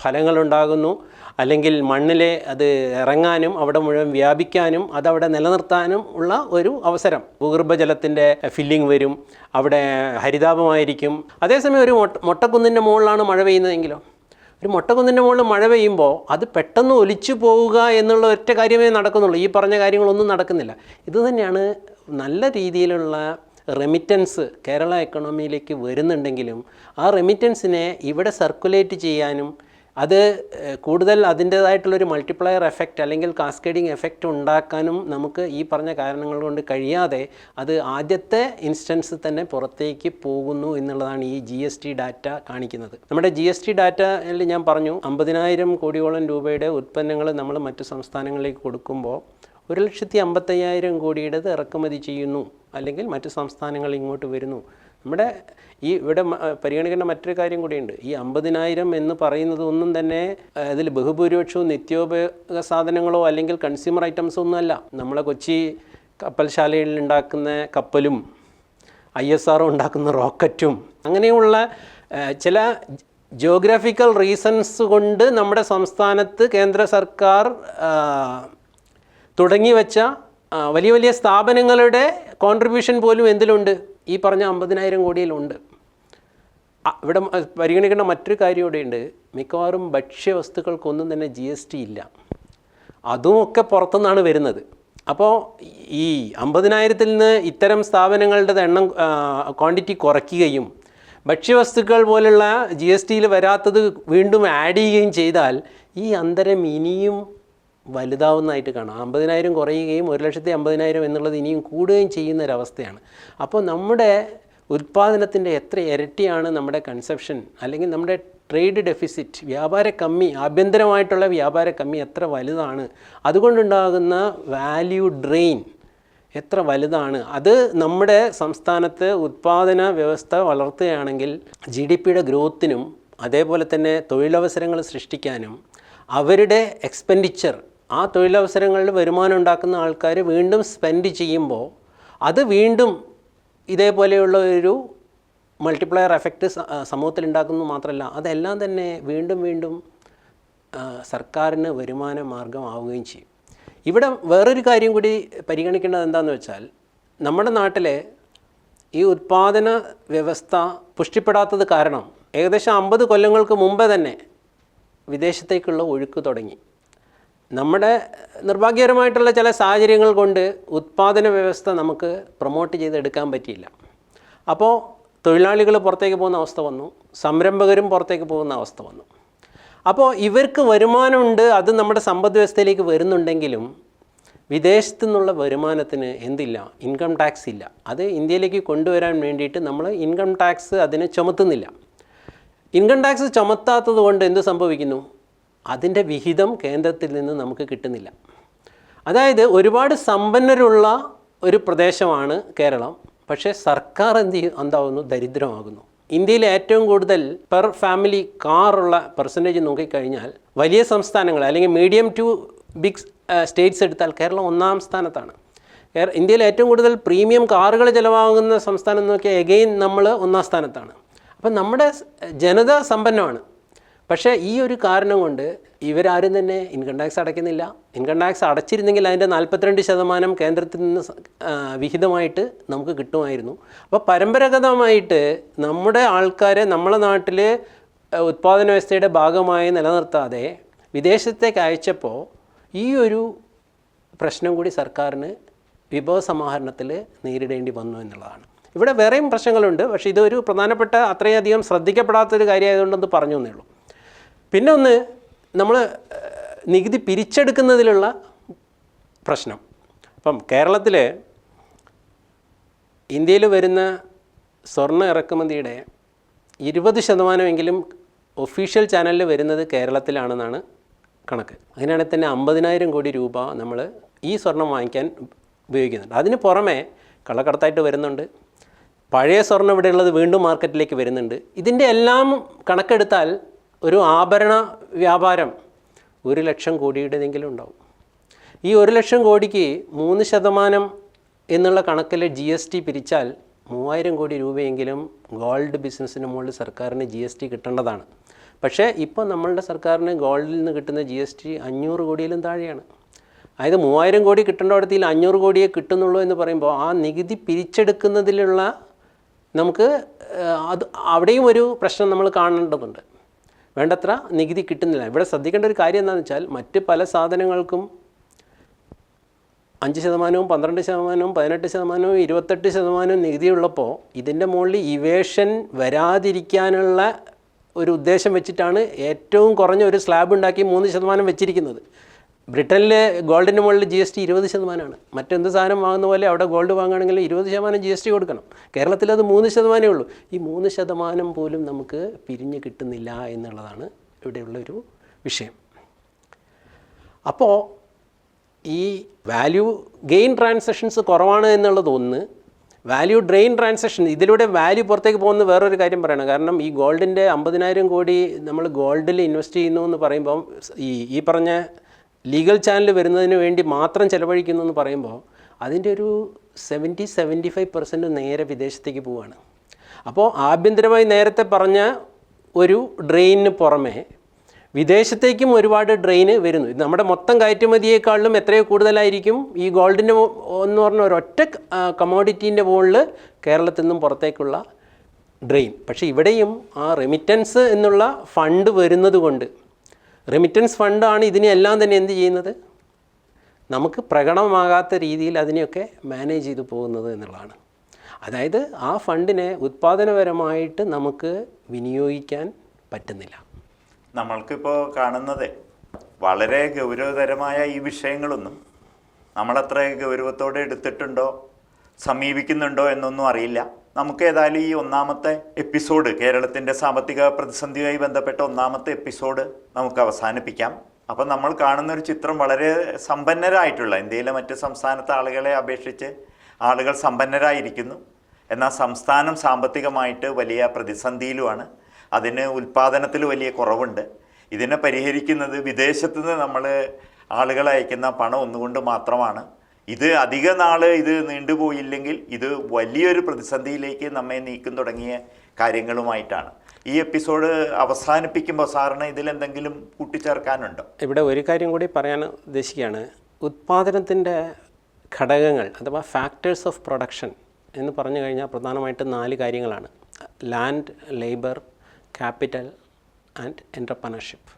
ഫലങ്ങളുണ്ടാകുന്നു. അല്ലെങ്കിൽ മണ്ണിലെ അത് ഇറങ്ങാനും അവിടെ മുഴുവൻ വ്യാപിക്കാനും അതവിടെ നിലനിർത്താനും ഉള്ള ഒരു അവസരം. ഭൂഗർഭജലത്തിന്റെ ഫില്ലിംഗ് വരും. അവിടെ ഹരിതാപമായിരിക്കും. അതേസമയം ഒരു മൊട്ട മൊട്ടക്കുന്നിന്റെ മുകളിലാണ് മഴ പെയ്യുന്നതെങ്കിലോ? ഒരു മൊട്ടക്കുന്നിന്റെ മുകളിൽ മഴ പെയ്യുമ്പോൾ അത് പെട്ടെന്ന് ഒലിച്ചു പോവുക എന്നുള്ള ഒറ്റ കാര്യമേ നടക്കുന്നുള്ളൂ. ഈ പറഞ്ഞ കാര്യങ്ങളൊന്നും നടക്കുന്നില്ല. ഇത് തന്നെയാണ് നല്ല രീതിയിലുള്ള റെമിറ്റൻസ് കേരള എക്കണോമിയിലേക്ക് വരുന്നുണ്ടെങ്കിലും ആ റെമിറ്റൻസിനെ ഇവിടെ സർക്കുലേറ്റ് ചെയ്യാനും അത് കൂടുതൽ അതിന്റേതായിട്ടുള്ളൊരു മൾട്ടിപ്ലയർ എഫക്റ്റ് അല്ലെങ്കിൽ കാസ്കേഡിങ് എഫക്റ്റ് ഉണ്ടാക്കാനും നമുക്ക് ഈ പറഞ്ഞ കാരണങ്ങൾ കൊണ്ട് കഴിയാതെ അത് ആദ്യത്തെ ഇൻസ്റ്റൻസ് തന്നെ പുറത്തേക്ക് പോകുന്നു എന്നുള്ളതാണ് ഈ ജി എസ് ടി ഡാറ്റ കാണിക്കുന്നത്. നമ്മുടെ ജി എസ് ടി ഡാറ്റയിൽ ഞാൻ പറഞ്ഞു അമ്പതിനായിരം കോടിയോളം രൂപയുടെ ഉൽപ്പന്നങ്ങൾ നമ്മൾ മറ്റു സംസ്ഥാനങ്ങളിലേക്ക് കൊടുക്കുമ്പോൾ ഒരു ലക്ഷത്തി അമ്പത്തയ്യായിരം കോടിയുടേത് ഇറക്കുമതി ചെയ്യുന്നു. അല്ലെങ്കിൽ മറ്റ് സംസ്ഥാനങ്ങൾ ഇങ്ങോട്ട് വരുന്നു. നമ്മുടെ ഈ ഇവിടെ പരിഗണിക്കേണ്ട മറ്റൊരു കാര്യം കൂടിയുണ്ട്. ഈ അമ്പതിനായിരം എന്ന് പറയുന്നത് ഒന്നും തന്നെ അതിൽ ബഹുഭൂരിപക്ഷവും നിത്യോപയോഗ സാധനങ്ങളോ അല്ലെങ്കിൽ കൺസ്യൂമർ ഐറ്റംസോ ഒന്നുമല്ല നമ്മളെ കൊച്ചി കപ്പൽശാലയിൽ ഉണ്ടാക്കുന്ന കപ്പലും ഐ എസ് ആർ ഉണ്ടാക്കുന്ന റോക്കറ്റും അങ്ങനെയുള്ള ചില ജിയോഗ്രാഫിക്കൽ റീസൺസ് കൊണ്ട് നമ്മുടെ സംസ്ഥാനത്ത് കേന്ദ്ര സർക്കാർ ആ, തുടങ്ങി വെച്ച ആ, വലിയ വലിയ സ്ഥാപനങ്ങളുടെ കോൺട്രിബ്യൂഷൻ പോലും എന്തിലുണ്ട്? ഈ പറഞ്ഞ അമ്പതിനായിരം കോടിയിലുണ്ട്. ഇവിടെ പരിഗണിക്കേണ്ട മറ്റൊരു കാര്യം ഇവിടെയുണ്ട്. മിക്കവാറും ഭക്ഷ്യവസ്തുക്കൾക്കൊന്നും തന്നെ ജി എസ് ടി ഇല്ല. അതുമൊക്കെ പുറത്തുനിന്നാണ് വരുന്നത്. അപ്പോൾ ഈ അമ്പതിനായിരത്തിൽ നിന്ന് ഇത്തരം സ്ഥാപനങ്ങളുടെ എണ്ണം ക്വാണ്ടിറ്റി കുറയ്ക്കുകയും ഭക്ഷ്യവസ്തുക്കൾ പോലുള്ള ജി എസ് ടിയിൽ വരാത്തത് വീണ്ടും ആഡ് ചെയ്യുകയും ചെയ്താൽ ഈ അന്തരം ഇനിയും വലുതാവുന്നതായിട്ട് കാണാം. അമ്പതിനായിരം കുറയുകയും ഒരു ലക്ഷത്തി അമ്പതിനായിരം എന്നുള്ളത് ഇനിയും കൂടുകയും ചെയ്യുന്ന ഒരവസ്ഥയാണ് അപ്പോൾ നമ്മുടെ ഉൽപ്പാദനത്തിന്റെ എത്ര ഇരട്ടിയാണ് നമ്മുടെ കൺസെപ്ഷൻ അല്ലെങ്കിൽ നമ്മുടെ ട്രേഡ് ഡെഫിസിറ്റ് വ്യാപാര കമ്മി ആഭ്യന്തരമായിട്ടുള്ള വ്യാപാര കമ്മി എത്ര വലുതാണ്? അതുകൊണ്ടുണ്ടാകുന്ന വാല്യൂ ഡ്രെയിൻ എത്ര വലുതാണ്? അത് നമ്മുടെ സംസ്ഥാനത്ത് ഉൽപ്പാദന വ്യവസ്ഥ വളർത്തുകയാണെങ്കിൽ ജി ഡി പിയുടെ ഗ്രോത്തിനും അതേപോലെ തന്നെ തൊഴിലവസരങ്ങൾ സൃഷ്ടിക്കാനും അവരുടെ എക്സ്പെൻഡിച്ചർ ആ തൊഴിലവസരങ്ങളിൽ വരുമാനം ഉണ്ടാക്കുന്ന ആൾക്കാർ വീണ്ടും സ്പെൻഡ് ചെയ്യുമ്പോൾ അത് വീണ്ടും ഇതേപോലെയുള്ള ഒരു മൾട്ടിപ്ലയർ എഫക്റ്റ് സമൂഹത്തിൽ ഉണ്ടാക്കുന്നു മാത്രമല്ല അതെല്ലാം തന്നെ വീണ്ടും വീണ്ടും സർക്കാരിന് വരുമാന മാർഗമാവുകയും ചെയ്യും. ഇവിടെ വേറൊരു കാര്യം കൂടി പരിഗണിക്കേണ്ടത് എന്താണെന്ന് വെച്ചാൽ നമ്മുടെ നാട്ടിലെ ഈ ഉത്പാദന വ്യവസ്ഥ പുഷ്ടിപ്പെടാത്തത് കാരണം ഏകദേശം അമ്പത് കൊല്ലങ്ങൾക്ക് മുമ്പേ തന്നെ വിദേശത്തേക്കുള്ള ഒഴുക്ക് തുടങ്ങി. നമ്മുടെ നിർഭാഗ്യകരമായിട്ടുള്ള ചില സാഹചര്യങ്ങൾ കൊണ്ട് ഉത്പാദന വ്യവസ്ഥ നമുക്ക് പ്രൊമോട്ട് ചെയ്തെടുക്കാൻ പറ്റിയില്ല. അപ്പോൾ തൊഴിലാളികൾ പുറത്തേക്ക് പോകുന്ന അവസ്ഥ വന്നു. സംരംഭകരും പുറത്തേക്ക് പോകുന്ന അവസ്ഥ വന്നു. അപ്പോൾ ഇവർക്ക് വരുമാനമുണ്ട് അത് നമ്മുടെ സമ്പദ് വ്യവസ്ഥയിലേക്ക് വരുന്നുണ്ടെങ്കിലും വിദേശത്തു നിന്നുള്ള വരുമാനത്തിന് എന്തില്ല ഇൻകം ടാക്സ് ഇല്ല. അത് ഇന്ത്യയിലേക്ക് കൊണ്ടുവരാൻ വേണ്ടിയിട്ട് നമ്മൾ ഇൻകം ടാക്സ് അതിനെ ചുമത്തുന്നില്ല. ഇൻകം ടാക്സ് ചുമത്താത്തത് കൊണ്ട് എന്ത് സംഭവിക്കുന്നു? അതിന്റെ വിഹിതം കേന്ദ്രത്തിൽ നിന്ന് നമുക്ക് കിട്ടുന്നില്ല. അതായത് ഒരുപാട് സമ്പന്നരുള്ള ഒരു പ്രദേശമാണ് കേരളം. പക്ഷേ സർക്കാർ എന്ത് എന്താവുന്നു? ദരിദ്രമാകുന്നു. ഇന്ത്യയിൽ ഏറ്റവും കൂടുതൽ പെർ ഫാമിലി കാറുള്ള പെർസെന്റേജ് നോക്കിക്കഴിഞ്ഞാൽ വലിയ സംസ്ഥാനങ്ങൾ അല്ലെങ്കിൽ മീഡിയം ടു ബിഗ് സ്റ്റേറ്റ്സ് എടുത്താൽ കേരളം ഒന്നാം സ്ഥാനത്താണ്. ഇന്ത്യയിൽ ഏറ്റവും കൂടുതൽ പ്രീമിയം കാറുകൾ ചിലവാകുന്ന സംസ്ഥാനം നോക്കിയാൽ എഗെയിൻ നമ്മൾ ഒന്നാം സ്ഥാനത്താണ്. അപ്പം നമ്മുടെ ജനത സമ്പന്നമാണ്. പക്ഷേ ഈ ഒരു കാരണം കൊണ്ട് ഇവരാരും തന്നെ ഇൻകം ടാക്സ് അടയ്ക്കുന്നില്ല. ഇൻകം ടാക്സ് അടച്ചിരുന്നെങ്കിൽ അതിന്റെ നാൽപ്പത്തിരണ്ട് ശതമാനം കേന്ദ്രത്തിൽ നിന്ന് വിഹിതമായിട്ട് നമുക്ക് കിട്ടുമായിരുന്നു. അപ്പോൾ പരമ്പരാഗതമായിട്ട് നമ്മുടെ ആൾക്കാരെ നമ്മളെ നാട്ടിൽ ഉത്പാദന വ്യവസ്ഥയുടെ ഭാഗമായി നിലനിർത്താതെ വിദേശത്തേക്ക് അയച്ചപ്പോൾ ഈ ഒരു പ്രശ്നം കൂടി സർക്കാരിന് വിഭവ സമാഹരണത്തിൽ നേരിടേണ്ടി വന്നു എന്നുള്ളതാണ്. ഇവിടെ വേറെയും പ്രശ്നങ്ങളുണ്ട്. പക്ഷേ ഇതൊരു പ്രധാനപ്പെട്ട അത്രയധികം ശ്രദ്ധിക്കപ്പെടാത്തൊരു കാര്യമായതുകൊണ്ടൊന്ന് പറഞ്ഞു എന്നേ ഉള്ളൂ. പിന്നെ ഒന്ന് നമ്മൾ നികുതി പിരിച്ചെടുക്കുന്നതിലുള്ള പ്രശ്നം. അപ്പം കേരളത്തിൽ ഇന്ത്യയിൽ വരുന്ന സ്വർണ ഇറക്കുമതിയുടെ ഇരുപത് ശതമാനമെങ്കിലും ഒഫീഷ്യൽ ചാനലിൽ വരുന്നത് കേരളത്തിലാണെന്നാണ് കണക്ക്. അങ്ങനെയാണെങ്കിൽ തന്നെ അമ്പതിനായിരം കോടി രൂപ നമ്മൾ ഈ സ്വർണം വാങ്ങിക്കാൻ ഉപയോഗിക്കുന്നുണ്ട്. അതിന് പുറമെ കള്ളക്കടത്തായിട്ട് വരുന്നുണ്ട്. പഴയ സ്വർണം ഇവിടെയുള്ളത് വീണ്ടും മാർക്കറ്റിലേക്ക് വരുന്നുണ്ട്. ഇതിന്റെ എല്ലാം കണക്കെടുത്താൽ ഒരു ആഭരണ വ്യാപാരം ഒരു ലക്ഷം കോടിയുടേതെങ്കിലും ഉണ്ടാവും. ഈ ഒരു ലക്ഷം കോടിക്ക് മൂന്ന് ശതമാനം എന്നുള്ള കണക്കിൽ ജി എസ് ടി പിരിച്ചാൽ മൂവായിരം കോടി രൂപയെങ്കിലും ഗോൾഡ് ബിസിനസ്സിന് മുകളിൽ സർക്കാരിന് ജി എസ് ടി കിട്ടേണ്ടതാണ്. പക്ഷേ ഇപ്പോൾ നമ്മളുടെ സർക്കാരിന് ഗോൾഡിൽ നിന്ന് കിട്ടുന്ന ജി എസ് ടി അഞ്ഞൂറ് കോടിയിലും താഴെയാണ്. അതായത് മൂവായിരം കോടി കിട്ടേണ്ടിടത്തിൽ അഞ്ഞൂറ് കോടിയെ കിട്ടുന്നുള്ളൂ എന്ന് പറയുമ്പോൾ ആ നികുതി പിരിച്ചെടുക്കുന്നതിലുള്ള നമുക്ക് അത് അവിടെയും ഒരു പ്രശ്നം നമ്മൾ കാണേണ്ടതുണ്ട്. വേണ്ടത്ര നികുതി കിട്ടുന്നില്ല. ഇവിടെ ശ്രദ്ധിക്കേണ്ട ഒരു കാര്യം എന്താണെന്ന് വെച്ചാൽ മറ്റ് പല സാധനങ്ങൾക്കും അഞ്ച് ശതമാനവും പന്ത്രണ്ട് ശതമാനവും പതിനെട്ട് ശതമാനവും ഇരുപത്തെട്ട് ശതമാനവും നികുതി ഉള്ളപ്പോൾ ഇതിന്റെ മുകളിൽ ഇവേഷൻ വരാതിരിക്കാനുള്ള ഒരു ഉദ്ദേശം വെച്ചിട്ടാണ് ഏറ്റവും കുറഞ്ഞ ഒരു സ്ലാബ് ഉണ്ടാക്കി മൂന്ന് ശതമാനം വെച്ചിരിക്കുന്നത്. ബ്രിട്ടനിൽ ഗോൾഡിന്റെ മുകളിൽ ജി എസ് ടി ഇരുപത് ശതമാനമാണ്. മറ്റെന്ത് സാധനം വാങ്ങുന്ന പോലെ അവിടെ ഗോൾഡ് വാങ്ങുകയാണെങ്കിൽ ഇരുപത് ശതമാനം ജി എസ് ടി കൊടുക്കണം. കേരളത്തിൽ അത് മൂന്ന് ശതമാനമേ ഉള്ളൂ. ഈ മൂന്ന് ശതമാനം പോലും നമുക്ക് പിരിഞ്ഞ് കിട്ടുന്നില്ല എന്നുള്ളതാണ് ഇവിടെയുള്ള ഒരു വിഷയം. അപ്പോൾ ഈ വാല്യൂ ഗെയിൻ ട്രാൻസാക്ഷൻസ് കുറവാണ് എന്നുള്ളത് ഒന്ന്. വാല്യൂ ഡ്രെയിൻ ട്രാൻസാക്ഷൻ ഇതിലൂടെ വാല്യൂ പുറത്തേക്ക് പോകുന്ന വേറൊരു കാര്യം പറയണം. കാരണം ഈ ഗോൾഡിന്റെ അമ്പതിനായിരം കോടി നമ്മൾ ഗോൾഡിൽ ഇൻവെസ്റ്റ് ചെയ്യുന്നു എന്ന് പറയുമ്പം ഈ ഈ പറഞ്ഞ ലീഗൽ ചാനൽ വരുന്നതിന് വേണ്ടി മാത്രം ചിലവഴിക്കുന്നു എന്ന് പറയുമ്പോൾ അതിന്റെ ഒരു സെവന്റി സെവന്റി ഫൈവ് പെർസെന്റ് നേരെ വിദേശത്തേക്ക് പോവുകയാണ് അപ്പോൾ ആഭ്യന്തരമായി നേരത്തെ പറഞ്ഞ ഒരു ഡ്രെയിനിന് പുറമെ വിദേശത്തേക്കും ഒരുപാട് ഡ്രെയിന് വരുന്നു. ഇത് നമ്മുടെ മൊത്തം കയറ്റുമതിയേക്കാളിലും എത്രയോ കൂടുതലായിരിക്കും ഈ ഗോൾഡിന്റെ എന്ന് പറഞ്ഞ ഒരൊറ്റ കമോഡിറ്റീന്റെ മുകളിൽ കേരളത്തിൽ നിന്നും പുറത്തേക്കുള്ള ഡ്രെയിൻ. പക്ഷേ ഇവിടെയും ആ റെമിറ്റൻസ് എന്നുള്ള ഫണ്ട് വരുന്നത് കൊണ്ട് റെമിറ്റൻസ് ഫണ്ടാണ് ഇതിനെല്ലാം തന്നെ എന്ത് ചെയ്യുന്നത്? നമുക്ക് പ്രകടമാകാത്ത രീതിയിൽ അതിനെയൊക്കെ മാനേജ് ചെയ്തു പോകുന്നത് എന്നുള്ളതാണ്. അതായത് ആ ഫണ്ടിനെ ഉത്പാദനപരമായിട്ട് നമുക്ക് വിനിയോഗിക്കാൻ പറ്റുന്നില്ല. നമ്മൾക്കിപ്പോൾ കാണുന്നത് വളരെ ഗൗരവതരമായ ഈ വിഷയങ്ങളൊന്നും നമ്മളത്ര ഗൗരവത്തോടെ എടുത്തിട്ടുണ്ടോ സമീപിക്കുന്നുണ്ടോ എന്നൊന്നും അറിയില്ല. നമുക്ക് ഏതായാലും ഈ ഒന്നാമത്തെ എപ്പിസോഡ് കേരളത്തിന്റെ സാമ്പത്തിക പ്രതിസന്ധിയുമായി ബന്ധപ്പെട്ട ഒന്നാമത്തെ എപ്പിസോഡ് നമുക്ക് അവസാനിപ്പിക്കാം. അപ്പം നമ്മൾ കാണുന്ന ഒരു ചിത്രം വളരെ സമ്പന്നരായിട്ടുള്ള ഇന്ത്യയിലെ മറ്റ് സംസ്ഥാനത്തെ ആളുകളെ അപേക്ഷിച്ച് ആളുകൾ സമ്പന്നരായിരിക്കുന്നു. എന്നാൽ സംസ്ഥാനം സാമ്പത്തികമായിട്ട് വലിയ പ്രതിസന്ധിയിലുമാണ്. അതിന് ഉൽപ്പാദനത്തിൽ വലിയ കുറവുണ്ട്. ഇതിനെ പരിഹരിക്കുന്നത് വിദേശത്തു നിന്ന് നമ്മൾ ആളുകളെ അയക്കുന്ന പണം ഒന്നുകൊണ്ട് മാത്രമാണ്. ഇത് അധിക നാൾ ഇത് നീണ്ടുപോയില്ലെങ്കിൽ ഇത് വലിയൊരു പ്രതിസന്ധിയിലേക്ക് നമ്മെ നീക്കം തുടങ്ങിയ കാര്യങ്ങളുമായിട്ടാണ്. ഈ എപ്പിസോഡ് അവസാനിപ്പിക്കുമ്പോൾ സാറിന് ഇതിലെന്തെങ്കിലും കൂട്ടിച്ചേർക്കാനുണ്ടോ? ഇവിടെ ഒരു കാര്യം കൂടി പറയാൻ ഉദ്ദേശിക്കുകയാണ്. ഉത്പാദനത്തിന്റെ ഘടകങ്ങൾ അഥവാ ഫാക്ടേഴ്സ് ഓഫ് പ്രൊഡക്ഷൻ എന്ന് പറഞ്ഞു കഴിഞ്ഞാൽ പ്രധാനമായിട്ടും നാല് കാര്യങ്ങളാണ്. Land labour capital and entrepreneurship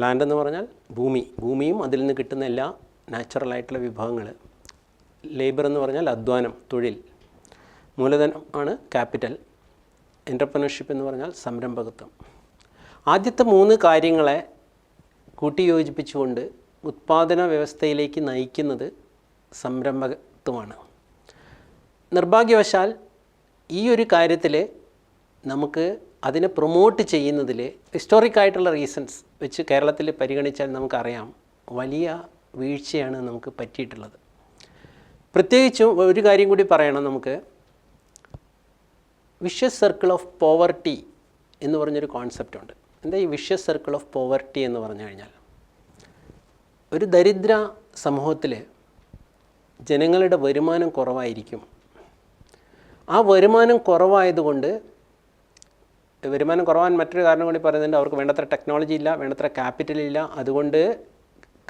land എന്ന് പറഞ്ഞാൽ ഭൂമി. ഭൂമിയും അതിൽ നിന്ന് കിട്ടുന്ന എല്ലാ നാച്ചുറൽ ആയിട്ടുള്ള വിഭവങ്ങൾ. ലേബർ എന്ന് പറഞ്ഞാൽ അധ്വാനം തൊഴിൽ. മൂലധനം ആണ് ക്യാപിറ്റൽ എന്റർപ്രണർഷിപ്പ് എന്ന് പറഞ്ഞാൽ സംരംഭകത്വം. ആദ്യത്തെ മൂന്ന് കാര്യങ്ങളെ കൂട്ടിയോജിപ്പിച്ചുകൊണ്ട് ഉത്പാദന വ്യവസ്ഥയിലേക്ക് നയിക്കുന്നത് സംരംഭകത്വമാണ്. നിർഭാഗ്യവശാൽ ഈ ഒരു കാര്യത്തിൽ നമുക്ക് അതിനെ പ്രൊമോട്ട് ചെയ്യുന്നതിൽ ഹിസ്റ്റോറിക് ആയിട്ടുള്ള റീസൺസ് വെച്ച് കേരളത്തിൽ പരിഗണിച്ചാൽ നമുക്കറിയാം. വലിയ വീഴ്ചയാണ് നമുക്ക് പറ്റിയിട്ടുള്ളത്. പ്രത്യേകിച്ചും ഒരു കാര്യം കൂടി പറയണം നമുക്ക്. വിഷ്യസ് സർക്കിൾ ഓഫ് പോവർട്ടി എന്ന് പറഞ്ഞൊരു കോൺസെപ്റ്റ് ഉണ്ട്. എന്താ ഈ വിഷ്യസ് സർക്കിൾ ഓഫ് പോവർട്ടി എന്ന് പറഞ്ഞു കഴിഞ്ഞാൽ? ഒരു ദരിദ്ര സമൂഹത്തിൽ ജനങ്ങളുടെ വരുമാനം കുറവായിരിക്കും. ആ വരുമാനം കുറവായതുകൊണ്ട് വരുമാനം കുറവാൻ മറ്റൊരു കാരണം കൂടി പറയുന്നുണ്ട്. അവർക്ക് വേണ്ടത്ര ടെക്നോളജി ഇല്ല വേണ്ടത്ര ക്യാപിറ്റൽ ഇല്ല. അതുകൊണ്ട്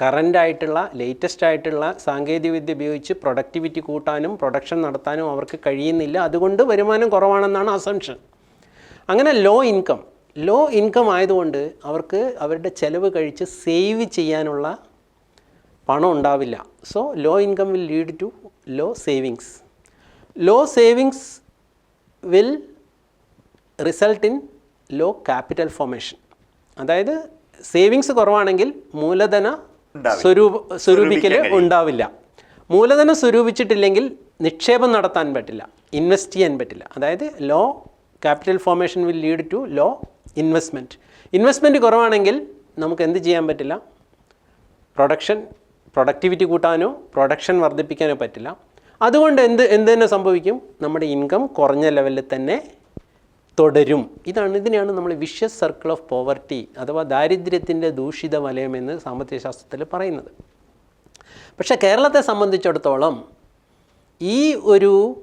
കറന്റ് ആയിട്ടുള്ള ലേറ്റസ്റ്റ് ആയിട്ടുള്ള സാങ്കേതികവിദ്യ ഉപയോഗിച്ച് പ്രൊഡക്ടിവിറ്റി കൂട്ടാനും പ്രൊഡക്ഷൻ നടത്താനും അവർക്ക് കഴിയുന്നില്ല. അതുകൊണ്ട് വരുമാനം കുറവാണെന്നാണ് അസംഷൻ അങ്ങനെ ലോ ഇൻകം ലോ ഇൻകം ആയതുകൊണ്ട് അവർക്ക് അവരുടെ ചിലവ് കഴിച്ച് സേവ് ചെയ്യാനുള്ള പണം ഉണ്ടാവില്ല. So low income will lead to low savings low savings will result in low capital formation അതായത് സേവിങ്സ് കുറവാണെങ്കിൽ മൂലധന. സ്വരൂപ സ്വരൂപിക്കൽ ഉണ്ടാവില്ല. മൂലധനം സ്വരൂപിച്ചിട്ടില്ലെങ്കിൽ നിക്ഷേപം നടത്താൻ പറ്റില്ല. ഇൻവെസ്റ്റ് ചെയ്യാൻ പറ്റില്ല. അതായത് low capital formation will lead to low investment investment കുറവാണെങ്കിൽ നമുക്ക് എന്ത് ചെയ്യാൻ പറ്റില്ല? പ്രൊഡക്ഷൻ പ്രൊഡക്ടിവിറ്റി കൂട്ടാനോ പ്രൊഡക്ഷൻ വർദ്ധിപ്പിക്കാനോ പറ്റില്ല. അതുകൊണ്ട് എന്ത് എന്ത് തന്നെ സംഭവിക്കും? നമ്മുടെ ഇൻകം കുറഞ്ഞ ലെവലിൽ തന്നെ തുടരും. ഇതാണ് ഇതിനെയാണ് നമ്മൾ വിഷ്യസ് സർക്കിൾ ഓഫ് പോവർട്ടി അഥവാ ദാരിദ്ര്യത്തിന്റെ ദൂഷിത വലയമെന്ന് സാമ്പത്തിക ശാസ്ത്രത്തിൽ പറയുന്നത്. പക്ഷേ കേരളത്തെ സംബന്ധിച്ചിടത്തോളം ഈ ഒരു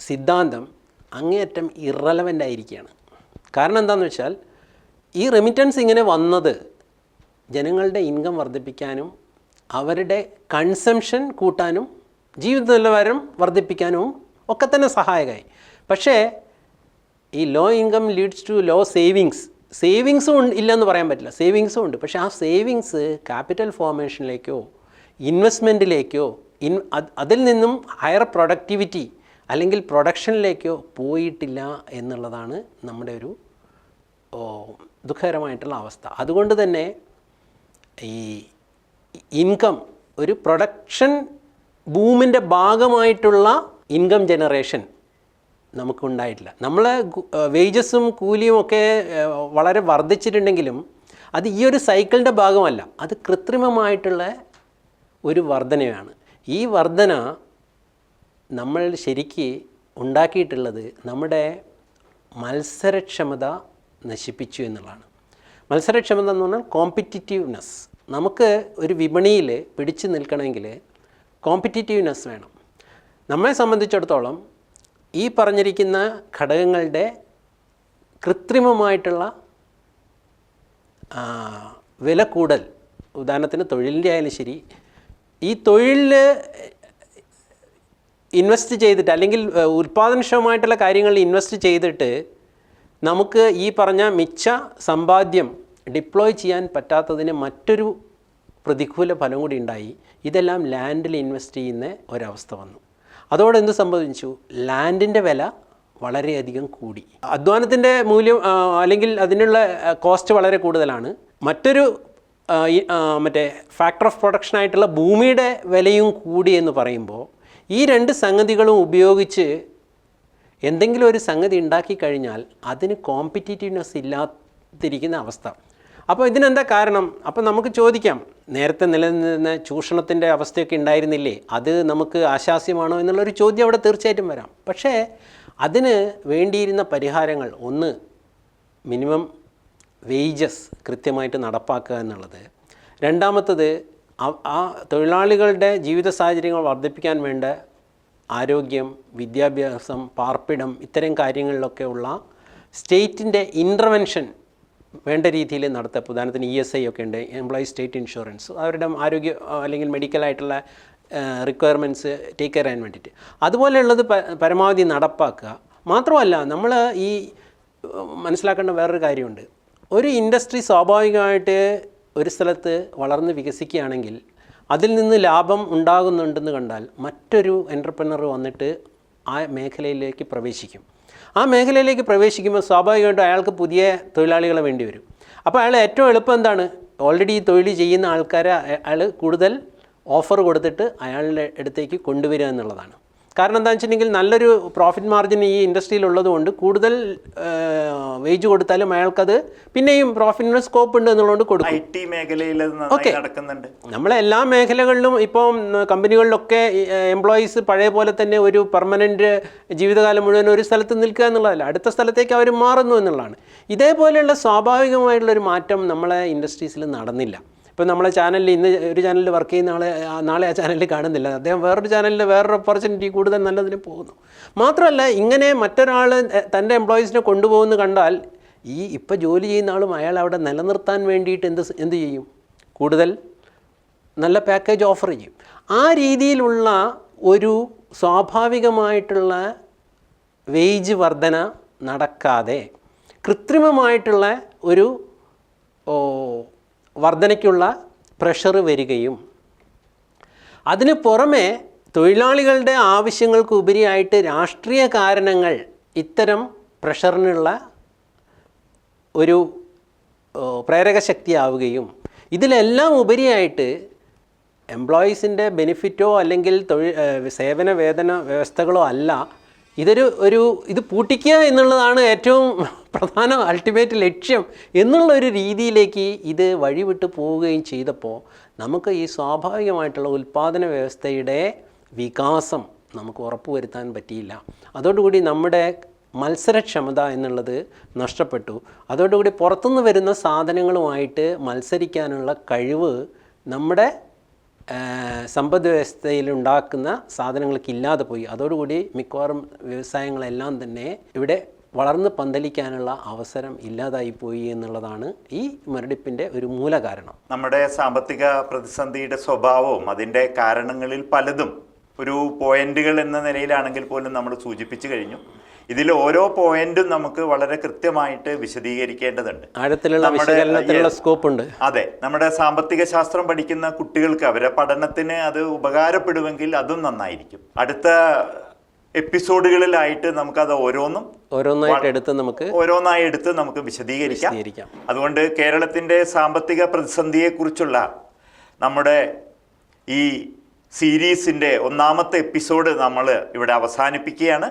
സിദ്ധാന്തം അങ്ങേയറ്റം ഇറലവന്റ് ആയിരിക്കുകയാണ്. കാരണം എന്താണെന്ന് വെച്ചാൽ ഈ റെമിറ്റൻസ് ഇങ്ങനെ വന്നത് ജനങ്ങളുടെ ഇൻകം വർദ്ധിപ്പിക്കാനും അവരുടെ കൺസംഷൻ കൂട്ടാനും ജീവിത നിലവാരം വർദ്ധിപ്പിക്കാനും ഒക്കെ തന്നെ സഹായകമായി. പക്ഷേ ഈ low income leads to low savings സേവിങ്സും ഇല്ലെന്ന് പറയാൻ പറ്റില്ല. സേവിങ്സും ഉണ്ട്. പക്ഷേ ആ സേവിങ്സ് ക്യാപിറ്റൽ ഫോർമേഷനിലേക്കോ ഇൻവെസ്റ്റ്മെന്റിലേക്കോ ഇൻ അത് അതിൽ നിന്നും ഹയർ പ്രൊഡക്ടിവിറ്റി അല്ലെങ്കിൽ പ്രൊഡക്ഷനിലേക്കോ പോയിട്ടില്ല എന്നുള്ളതാണ് നമ്മുടെ ഒരു ദുഃഖകരമായിട്ടുള്ള അവസ്ഥ. അതുകൊണ്ട് തന്നെ ഈ ഇൻകം ഒരു പ്രൊഡക്ഷൻ ബൂമിന്റെ ഭാഗമായിട്ടുള്ള ഇൻകം ജനറേഷൻ നമുക്കുണ്ടായിട്ടില്ല. നമ്മൾ വേജസും കൂലിയും ഒക്കെ വളരെ വർദ്ധിച്ചിട്ടുണ്ടെങ്കിലും അത് ഈ ഒരു സൈക്കിളിന്റെ ഭാഗമല്ല. അത് കൃത്രിമമായിട്ടുള്ള ഒരു വർധനയാണ്. ഈ വർധന നമ്മൾ ശരിക്ക് ഉണ്ടാക്കിയിട്ടുള്ളത് നമ്മുടെ മത്സരക്ഷമത നശിപ്പിച്ചു എന്നുള്ളതാണ്. മത്സരക്ഷമത എന്ന് പറഞ്ഞാൽ കോമ്പറ്റിറ്റീവ്നെസ് നമുക്ക് ഒരു വിപണിയിൽ പിടിച്ചു നിൽക്കണമെങ്കിൽ കോമ്പറ്റിറ്റീവ്നെസ് വേണം. നമ്മെ സംബന്ധിച്ചിടത്തോളം ഈ പറഞ്ഞിരിക്കുന്ന ഘടകങ്ങളുടെ കൃത്രിമമായിട്ടുള്ള വില കൂടൽ ഉദാഹരണത്തിന് തൊഴിലിന്റെ ആയാലും ശരി. ഈ തൊഴിലിൽ ഇൻവെസ്റ്റ് ചെയ്തിട്ട് അല്ലെങ്കിൽ ഉൽപ്പാദനക്ഷമമായിട്ടുള്ള കാര്യങ്ങളിൽ ഇൻവെസ്റ്റ് ചെയ്തിട്ട് നമുക്ക് ഈ പറഞ്ഞ മിച്ച സമ്പാദ്യം ഡിപ്ലോയ് ചെയ്യാൻ പറ്റാത്തതിന് മറ്റൊരു പ്രതികൂല ഫലം കൂടി ഉണ്ടായി. ഇതെല്ലാം ലാൻഡിൽ ഇൻവെസ്റ്റ് ചെയ്യുന്ന ഒരവസ്ഥ വന്നു. അതോടെ എന്ത് സംഭവിച്ചു? ലാൻഡിന്റെ വില വളരെയധികം കൂടി. അധ്വാനത്തിന്റെ മൂല്യം അല്ലെങ്കിൽ അതിനുള്ള കോസ്റ്റ് വളരെ കൂടുതലാണ്. മറ്റൊരു മറ്റേ ഫാക്ടർ ഓഫ് പ്രൊഡക്ഷൻ ആയിട്ടുള്ള ഭൂമിയുടെ വിലയും കൂടി എന്ന് പറയുമ്പോൾ ഈ രണ്ട് സംഗതികളും ഉപയോഗിച്ച് എന്തെങ്കിലും ഒരു സംഗതി ഉണ്ടാക്കി കഴിഞ്ഞാൽ അതിന് കോമ്പറ്റീറ്റീവ്നെസ് ഇല്ലാതിരിക്കുന്ന അവസ്ഥ. അപ്പോൾ ഇതിനെന്താ കാരണം? അപ്പോൾ നമുക്ക് ചോദിക്കാം. നേരത്തെ നിലനിന്ന ചൂഷണത്തിന്റെ അവസ്ഥയൊക്കെ ഉണ്ടായിരുന്നില്ലേ? അത് നമുക്ക് ആശാസ്യമാണോ എന്നുള്ളൊരു ചോദ്യം അവിടെ തീർച്ചയായിട്ടും വരാം. പക്ഷേ അതിന് വേണ്ടിയിരുന്ന പരിഹാരങ്ങൾ ഒന്ന് മിനിമം വേജസ് കൃത്യമായിട്ട് നടപ്പാക്കുക എന്നുള്ളത്. രണ്ടാമത്തത് ആ- ആ തൊഴിലാളികളുടെ ജീവിത സാഹചര്യങ്ങൾ വർദ്ധിപ്പിക്കാൻ വേണ്ട ആരോഗ്യം വിദ്യാഭ്യാസം പാർപ്പിടം ഇത്തരം കാര്യങ്ങളിലൊക്കെ ഉള്ള സ്റ്റേറ്റിന്റെ ഇന്റർവെൻഷൻ വേണ്ട രീതിയിൽ നടത്തുക ഉദാഹരണത്തിന് ഇ എസ് ഐ ഒക്കെ ഉണ്ട് എംപ്ലോയി സ്റ്റേറ്റ് ഇൻഷുറൻസ് അവരുടെ ആരോഗ്യ അല്ലെങ്കിൽ മെഡിക്കലായിട്ടുള്ള റിക്വയർമെന്റ്സ് ടേക്ക് കെയർ ചെയ്യാൻ വേണ്ടിയിട്ട്. അതുപോലെയുള്ളത് പരമാവധി നടപ്പാക്കുക. മാത്രമല്ല നമ്മൾ ഈ മനസ്സിലാക്കേണ്ട വേറൊരു കാര്യമുണ്ട്. ഒരു ഇൻഡസ്ട്രി സ്വാഭാവികമായിട്ട് ഒരു സ്ഥലത്ത് വളർന്ന് വികസിക്കുകയാണെങ്കിൽ അതിൽ നിന്ന് ലാഭം ഉണ്ടാകുന്നുണ്ടെന്ന് കണ്ടാൽ മറ്റൊരു എന്റർപ്രണർ വന്നിട്ട് ആ മേഖലയിലേക്ക് പ്രവേശിക്കും. ആ മേഖലയിലേക്ക് പ്രവേശിക്കുമ്പോൾ സ്വാഭാവികമായിട്ടും അയാൾക്ക് പുതിയ തൊഴിലാളികളെ വേണ്ടി വരും. അപ്പോൾ അയാൾ ഏറ്റവും എളുപ്പം എന്താണ്? ഓൾറെഡി ഈ തൊഴിൽ ചെയ്യുന്ന ആൾക്കാരെ അയാൾ കൂടുതൽ ഓഫർ കൊടുത്തിട്ട് അയാളുടെ അടുത്തേക്ക് കൊണ്ടുവരിക എന്നുള്ളതാണ്. കാരണം എന്താണെന്ന് വെച്ചിട്ടുണ്ടെങ്കിൽ നല്ലൊരു പ്രോഫിറ്റ് മാർജിൻ ഈ ഇൻഡസ്ട്രിയിൽ ഉള്ളതുകൊണ്ട് കൂടുതൽ വേജ് കൊടുത്താലും അയാൾക്കത് പിന്നെയും പ്രോഫിറ്റിന് സ്കോപ്പ് ഉണ്ട് എന്നുള്ളതുകൊണ്ട് കൊടുക്കും. ഐ ടി മേഖലയിൽ ഓക്കെ. നടക്കുന്നുണ്ട്. നമ്മളെ എല്ലാ മേഖലകളിലും ഇപ്പം കമ്പനികളിലൊക്കെ എംപ്ലോയീസ് പഴയ പോലെ തന്നെ ഒരു പെർമനന്റ് ജീവിതകാലം മുഴുവൻ ഒരു സ്ഥലത്ത് നിൽക്കുക എന്നുള്ളതല്ല അടുത്ത സ്ഥലത്തേക്ക് അവർ മാറുന്നു എന്നുള്ളതാണ്. ഇതേപോലെയുള്ള സ്വാഭാവികമായിട്ടുള്ളൊരു മാറ്റം നമ്മളെ ഇൻഡസ്ട്രീസിൽ നടന്നില്ല. ഇപ്പം നമ്മളെ ചാനലിൽ ഇന്ന് ഒരു ചാനലിൽ വർക്ക് ചെയ്യുന്ന ആളെ നാളെ ആ ചാനലിൽ കാണുന്നില്ല. അദ്ദേഹം വേറൊരു ചാനലിൽ വേറൊരു ഓപ്പർച്യൂണിറ്റി കൂടുതൽ നല്ലതിന് പോകുന്നു. മാത്രമല്ല ഇങ്ങനെ മറ്റൊരാൾ തന്റെ എംപ്ലോയീസിനെ കൊണ്ടുപോകുന്നു കണ്ടാൽ ഈ ഇപ്പോൾ ജോലി ചെയ്യുന്ന ആളും അയാൾ അവിടെ നിലനിർത്താൻ വേണ്ടിയിട്ട് എന്ത് എന്ത് ചെയ്യും? കൂടുതൽ നല്ല പാക്കേജ് ഓഫർ ചെയ്യും. ആ രീതിയിലുള്ള ഒരു സ്വാഭാവികമായിട്ടുള്ള വേജ് വർധന നടക്കാതെ കൃത്രിമമായിട്ടുള്ള ഒരു വർധനയ്ക്കുള്ള പ്രഷർ വരികയും അതിന് പുറമെ തൊഴിലാളികളുടെ ആവശ്യങ്ങൾക്ക് ഉപരിയായിട്ട് രാഷ്ട്രീയ കാരണങ്ങൾ ഇത്തരം പ്രഷറിനുള്ള ഒരു പ്രേരക ശക്തിയാവുകയും ഇതിലെല്ലാം ഉപരിയായിട്ട് എംപ്ലോയീസിന്റെ ബെനിഫിറ്റോ അല്ലെങ്കിൽ തൊഴിൽ സേവന വേതന വ്യവസ്ഥകളോ അല്ല ഇതൊരു ഒരു ഇത് പൂട്ടിക്കുക എന്നുള്ളതാണ് ഏറ്റവും പ്രധാന അൾട്ടിമേറ്റ് ലക്ഷ്യം എന്നുള്ള ഒരു രീതിയിലേക്ക് ഇത് വഴിവിട്ട് പോവുകയും ചെയ്തപ്പോൾ നമുക്ക് ഈ സ്വാഭാവികമായിട്ടുള്ള ഉൽപ്പാദന വ്യവസ്ഥയുടെ വികാസം നമുക്ക് ഉറപ്പുവരുത്താൻ പറ്റിയില്ല. അതോടുകൂടി നമ്മുടെ മത്സരക്ഷമത എന്നുള്ളത് നഷ്ടപ്പെട്ടു. അതോടുകൂടി പുറത്തുനിന്ന് വരുന്ന സാധനങ്ങളുമായിട്ട് മത്സരിക്കാനുള്ള കഴിവ് നമ്മുടെ സമ്പദ് വ്യവസ്ഥയിൽ ഉണ്ടാക്കുന്ന സാധനങ്ങൾക്ക് ഇല്ലാതെ പോയി. അതോടുകൂടി മിക്കവാറും വ്യവസായങ്ങളെല്ലാം തന്നെ ഇവിടെ വളർന്ന് പന്തലിക്കാനുള്ള അവസരം ഇല്ലാതായി പോയി എന്നുള്ളതാണ് ഈ മുരടിപ്പിന്റെ ഒരു മൂല കാരണം നമ്മുടെ സാമ്പത്തിക പ്രതിസന്ധിയുടെ സ്വഭാവവും അതിന്റെ കാരണങ്ങളിൽ പലതും ഒരു പോയിന്റുകൾ എന്ന നിലയിലാണെങ്കിൽ പോലും നമ്മൾ സൂചിപ്പിച്ചു കഴിഞ്ഞു. ഇതിൽ ഓരോ പോയിന്റും നമുക്ക് വളരെ കൃത്യമായിട്ട് വിശദീകരിക്കേണ്ടതുണ്ട്. ആഴത്തിലുള്ള സ്കോപ്പ് ഉണ്ട് അതെ നമ്മുടെ സാമ്പത്തിക ശാസ്ത്രം പഠിക്കുന്ന കുട്ടികൾക്ക് അവരെ പഠനത്തിന് അത് ഉപകാരപ്പെടുമെങ്കിൽ അതും നന്നായിരിക്കും. അടുത്ത എപ്പിസോഡുകളിലായിട്ട് നമുക്ക് നമുക്കത് ഓരോന്നും ഓരോന്നായിട്ട് എടുത്ത് നമുക്ക് ഓരോന്നായി എടുത്ത് നമുക്ക് വിശദീകരിക്കാം. വിശദീകരിക്കാം. അതുകൊണ്ട് കേരളത്തിന്റെ സാമ്പത്തിക പ്രതിസന്ധിയെക്കുറിച്ചുള്ള നമ്മുടെ ഈ സീരീസിന്റെ ഒന്നാമത്തെ എപ്പിസോഡ് നമ്മൾ ഇവിടെ അവസാനിപ്പിക്കുകയാണ്.